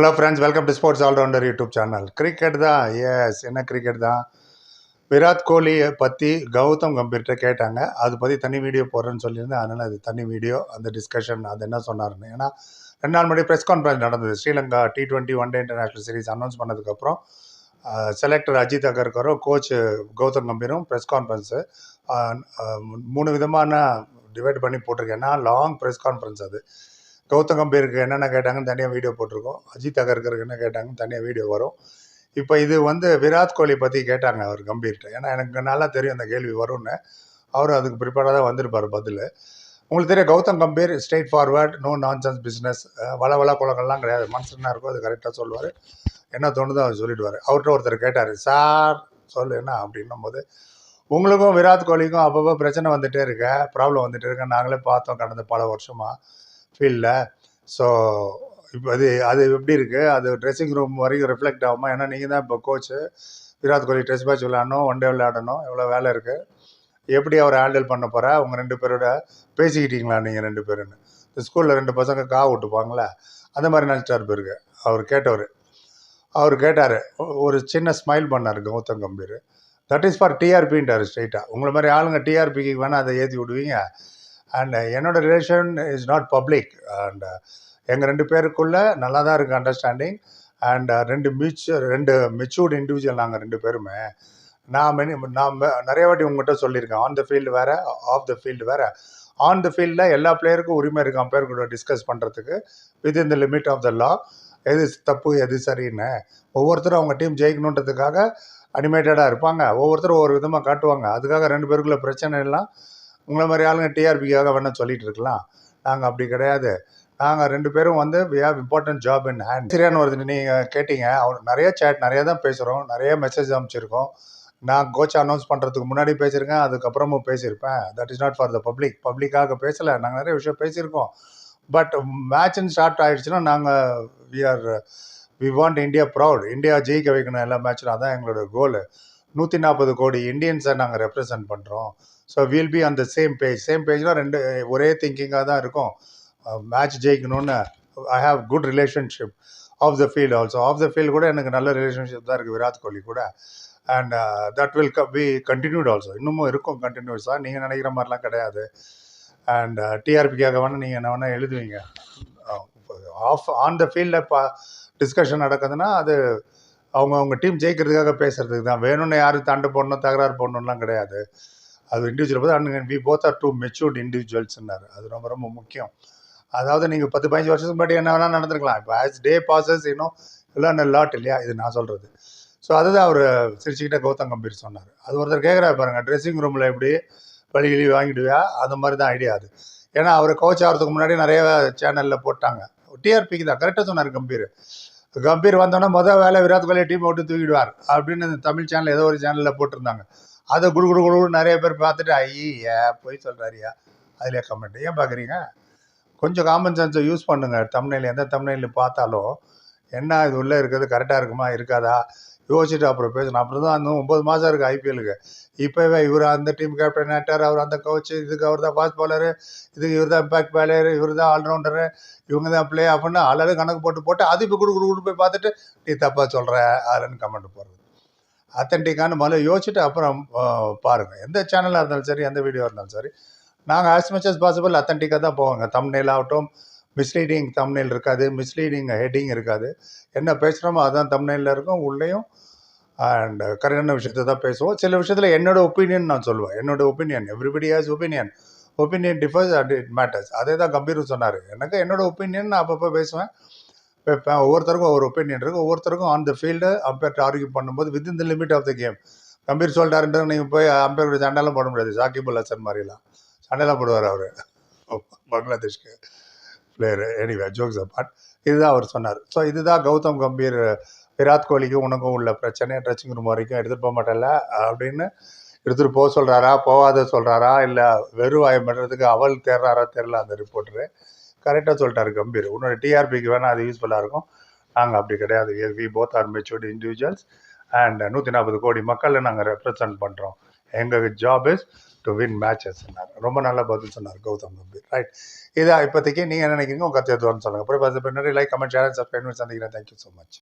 Hello friends welcome to sports allrounder YouTube channel cricket தான் yes என்ன cricket தான்? விராட் கோலியை பற்றி கௌதம் கம்பீர்கிட்ட கேட்டாங்க. அது பற்றி தனி வீடியோ போடுறேன்னு சொல்லியிருந்தேன். அதனால் அது தனி வீடியோ அந்த டிஸ்கஷன் அது என்ன சொன்னார்னு ஏன்னா ரெண்டு நாள் முன்னாடி ப்ரெஸ் கான்ஃபரன்ஸ் நடந்தது. Sri Lanka T twenty one day international series announce பண்ணதுக்கப்புறம் செலக்டர் அஜித் அகர்கரும் கோச் கௌதம் கம்பீரும் ப்ரெஸ் கான்ஃபரன்ஸு மூணு விதமான டிவைட் பண்ணி போட்டிருக்கேன்னா லாங் ப்ரெஸ் கான்ஃபரன்ஸ் அது. கௌதம் கம்பீருக்கு என்னென்ன கேட்டாங்கன்னு தனியாக வீடியோ போட்டிருக்கோம். அஜித் அகர்கருக்கு என்ன கேட்டாங்கன்னு தனியாக வீடியோ வரும். இப்போ இது வந்து விராட் கோலி பற்றி கேட்டாங்க அவர் கம்பீர்கிட்ட. ஏன்னா எனக்கு நல்லா தெரியும் அந்த கேள்வி வரும்னு. அவர் அதுக்கு ப்ரிப்பேராக தான் வந்திருப்பார் பதில். உங்களுக்கு தெரியும் Gautam Gambhir straight forward no nonsense business வள வள குளங்கள்லாம் கிடையாது. மனுஷனா இருக்கும் அது கரெக்டாக சொல்லுவார். என்ன தோணுதோ அவர் சொல்லிடுவார். அவர்கிட்ட ஒருத்தர் கேட்டார் சார் சொல்லு என்ன? அப்படின்னும் போது உங்களுக்கும் விராட் கோலிக்கும் அப்பப்போ பிரச்சனை வந்துகிட்டே இருக்க ப்ராப்ளம் வந்துகிட்டே இருக்க. நாங்களே பார்த்தோம் கடந்த பல வருஷமாக ஃபீல்டில் ஸோ இப்போ அது அது எப்படி இருக்குது அது ட்ரெஸ்ஸிங் ரூம் வரைக்கும் ரிஃப்ளெக்ட் ஆகுமா? ஏன்னா நீங்கள் தான் இப்போ coach Virat Kohli test match விளையாடணும். ஒன் டே விளையாடணும். எவ்வளோ வேலை இருக்குது எப்படி அவர் ஹேண்டில் பண்ண போகிறா உங்கள் ரெண்டு பேரோட பேசிக்கிட்டீங்களா நீங்கள் ரெண்டு பேருன்னு? இந்த ஸ்கூலில் ரெண்டு பசங்க கா விட்டுப்பாங்களே அந்த மாதிரி நினச்சிட்டார் போயிருக்கு அவர் கேட்டவர். அவர் கேட்டார். ஒரு சின்ன ஸ்மைல் பண்ணார் Gautam Gambhir. That is for டிஆர்பின்ட்டார் ஸ்ட்ரைட்டாக உங்களை மாதிரி ஆளுங்க டிஆர்பிக்கு வேணால் அதை ஏற்றி விடுவீங்க? அண்ட் uh, என்னோட relation is not public and எங்கள் ரெண்டு பேருக்குள்ளே நல்லா தான் இருக்குது அண்டர்ஸ்டாண்டிங் அண்ட் uh, ரெண்டு மியூச்சுவல் ரெண்டு மெச்சூர்டு இண்டிவிஜுவல் நாங்கள் ரெண்டு பேருமே. நான் மெனி நான் ம- நிறைய வாட்டி உங்கள்கிட்ட சொல்லியிருக்கேன். ஆன் த ஃபீல்டு வேறு ஆஃப் த ஃபீல்டு வேறு. ஆன் த ஃபீல்டில் எல்லா பிளேயருக்கும் உரிமை இருக்கு. அம்பையர் கூட டிஸ்கஸ் பண்ணுறதுக்கு within the limit of the law எது தப்பு எது சரின்னு. ஒவ்வொருத்தரும் அவங்க டீம் ஜெயிக்கணுன்றதுக்காக அனிமேட்டடாக இருப்பாங்க. ஒவ்வொருத்தரும் ஒவ்வொரு விதமாக காட்டுவாங்க. அதுக்காக ரெண்டு பேருக்குள்ள பிரச்சனை எல்லாம் உங்களை மாதிரி ஆளுங்க டிஆர்பிக்காக வேணால் சொல்லிட்டு இருக்கலாம். நாங்கள் அப்படி கிடையாது. நாங்கள் ரெண்டு பேரும் வந்து we have important job in hand சரியான ஒரு நீங்கள் கேட்டீங்க. அவர் நிறைய சேட் நிறைய தான் பேசுகிறோம் நிறைய மெசேஜ் அனுப்பிச்சிருக்கோம். நான் கோச் அனௌன்ஸ் பண்ணுறதுக்கு முன்னாடி பேசியிருக்கேன். அதுக்கப்புறமும் பேசியிருப்பேன். That is not for the public பப்ளிக்காக பேசலை. நாங்கள் நிறைய விஷயம் பேசியிருக்கோம். பட் மேட்ச்னு ஸ்டார்ட் ஆகிடுச்சுன்னா நாங்கள் we are we want India proud India ஜெயிக்க வைக்கணும். எல்லா மேட்ச்லும் அதான் எங்களோட கோல் நூற்றி நாற்பது கோடி இந்தியன்ஸை நாங்கள் ரெப்ரசன்ட் பண்ணுறோம் ஸோ வில் பி அந்த சேம் பேஜ் சேம் பேஜ்னால் ரெண்டு ஒரே திங்கிங்காக தான் இருக்கும். Uh, மேட்ச் ஜெயிக்கணும்னு I have good relationship off the field also off the field கூட எனக்கு நல்ல ரிலேஷன்ஷிப் தான் இருக்குது விராட் கோலி கூட. And that will be continued also இன்னமும் இருக்கும் கண்டினியூஸாக நீங்கள் நினைக்கிற மாதிரிலாம் கிடையாது. அண்ட் டிஆர்பிக்காக uh, வேணால் நீங்கள் என்ன வேணால் எழுதுவீங்க. ஆஃப் ஆன் த ஃபீல்டில் இப்போ டிஸ்கஷன் நடக்குதுன்னா அது அவங்க அவங்க டீம் ஜெயிக்கிறதுக்காக பேசுகிறதுக்கு தான். வேணும்னு யாரும் தண்டை போடணும் தகராறு போடணும்லாம் கிடையாது. அது இண்டிவிஜுவல் பார்த்து அண்ணன் we both are two matured இண்டிவிஜுவல்ஸ்னாரு அது ரொம்ப ரொம்ப முக்கியம். அதாவது நீங்கள் பத்து பதினஞ்சு வருஷத்துக்கு முன்னாடி என்ன வேணால் நடந்துருக்கலாம். இப்போ ஆஸ் டே பாசஸ் இன்னும் எல்லாம் லாட் இல்லையா? இது நான் சொல்கிறது ஸோ அதுதான் அவர் சிரிச்சுக்கிட்ட கௌதம் கம்பீர் சொன்னார். அது ஒருத்தர் கேட்குறாரு பாருங்கள் ட்ரெஸ்ஸிங் ரூமில் எப்படி வழி கிழி வாங்கிடுவியா? அந்த மாதிரி தான் ஐடியா அது. ஏன்னா அவர் கோச் ஆகிறதுக்கு முன்னாடி நிறைய சேனலில் போட்டாங்க. டிஆர்பிக்கு தான் கரெக்டாக சொன்னார் கம்பீர். கம்பீர் வந்தோடனே மொதல் வேலை விராட் கோலி டீம் விட்டு தூக்கிடுவார். அப்படின்னு இந்த தமிழ் சேனல் ஏதோ ஒரு சேனலில் போட்டிருந்தாங்க. அதை குடு குடு குடு நிறைய பேர் பார்த்துட்டு ஐயா போய் சொல்கிறாரியா அதிலே கமெண்ட் ஏன் பார்க்குறீங்க? கொஞ்சம் காமன் சென்ஸை யூஸ் பண்ணுங்கள் தமிழில் எந்த தமிழில் பார்த்தாலும் என்ன இது உள்ளே இருக்கிறது கரெக்டாக இருக்குமா இருக்காதா? யோசிச்சுட்டு அப்புறம் பேசணும். அப்புறம் தான் அந்த ஒம்பது மாதம் இருக்குது ஐபிஎலுக்கு இப்போவே இவர் அந்த டீம் கேப்டன் ஆட்டார் அவர் அந்த கோச்சு இதுக்கு அவர் தான் ஃபாஸ்ட் பாலரு இதுக்கு இவர் தான் பேக் பாலர் இவர் தான் ஆல்ரவுண்டரு இவங்க தான் பிளே அப்படின்னு ஆளாலும் கணக்கு போட்டு போட்டு அது இப்போ குடு குடு போய் பார்த்துட்டு நீ தப்பாக சொல்கிற அதுன்னு கமெண்ட் போடுறது. அத்தன்டிக்கான முதல்ல யோசிச்சுட்டு அப்புறம் பாருங்கள் எந்த சேனலாக இருந்தாலும் சரி எந்த வீடியோ இருந்தாலும் சரி நாங்கள் ஆஸ் மச் அஸ் பாசிபிள் அத்தன்டிக்காக தான் போவாங்க. தம்னேல் ஆகட்டும் மிஸ்லீடிங் தம்னேல் இருக்காது மிஸ்லீடிங் ஹெட்டிங் இருக்காது. என்ன பேசுகிறோமோ அதுதான் தம்னேலில் இருக்கும் உள்ளேயும் அண்ட் கரெக்டான விஷயத்தை தான் பேசுவோம். சில விஷயத்தில் என்னோடய ஒப்பீனியன் நான் சொல்லுவேன். என்னோடய opinion everybody has opinion opinion differs and it matters அதே தான் கம்பீரும் சொன்னார். எனக்கு என்னோடய ஒப்பீனியன் நான் அப்பப்போ பேசுவேன். வைப்பேன் ஒவ்வொருத்தருக்கும் ஒவ்வொரு ஒப்பீனியன் இருக்குது ஒவ்வொருத்தருக்கும் on the field umpire argue பண்ணும்போது within the limit of the game Gambhir சொல்லிட்டாருன்ற நீங்கள் போய் அம்பேர் சண்டைலாம் போட முடியாது. சாக்கிபுல் ஹசன் மாதிரிலாம். சண்டைலாம் போடுவார் அவர். பங்களாதேஷ்க்கு. பிளேயர் எனிவே ஜோக்ஸ் அப்பாட் இதுதான் அவர் சொன்னார். ஸோ இதுதான் கௌதம் கம்பீர் விராட் கோலிக்கும் உனக்கும் உள்ள பிரச்சனை ட்ரெஸ்ஸிங் ரூம் வரைக்கும் எடுத்துகிட்டு போக மாட்டேன்ல அப்படின்னு எடுத்துகிட்டு போக சொல்கிறாரா போகாத சொல்கிறாரா இல்லை வெறுவாயம் பண்ணுறதுக்கு அவள் தேர்றாரா தெரில அந்த ரிப்போர்ட்டரு கரெக்டாக சொல்லிட்டாரு கம்பீர். உன்னோட டிஆர்பிக்கு வேணால் அது யூஸ்ஃபுல்லாக இருக்கும். நாங்கள் அப்படி கிடையாது. We both are matured individuals and நூற்றி நாற்பது கோடி மக்களை நாங்கள் ரெப்ரசன்ட் பண்ணுறோம் எங்கள் job is to win matches சொன்னார். ரொம்ப நல்ல பதில் சொன்னார் கௌதம் கம்பீர். ரைட் இதை இப்போதைக்கு நீங்கள் என்ன நினைக்கிறீங்க? உங்கள் கருத்து எதுவான்னு சொல்லுங்கள் அப்புறம் பார்த்து பின்னாடி லைக் கமெண்ட் ஷேர் சப்ஸ்கிரைப் பண்ணி சந்திக்கிறேன். Thank you so much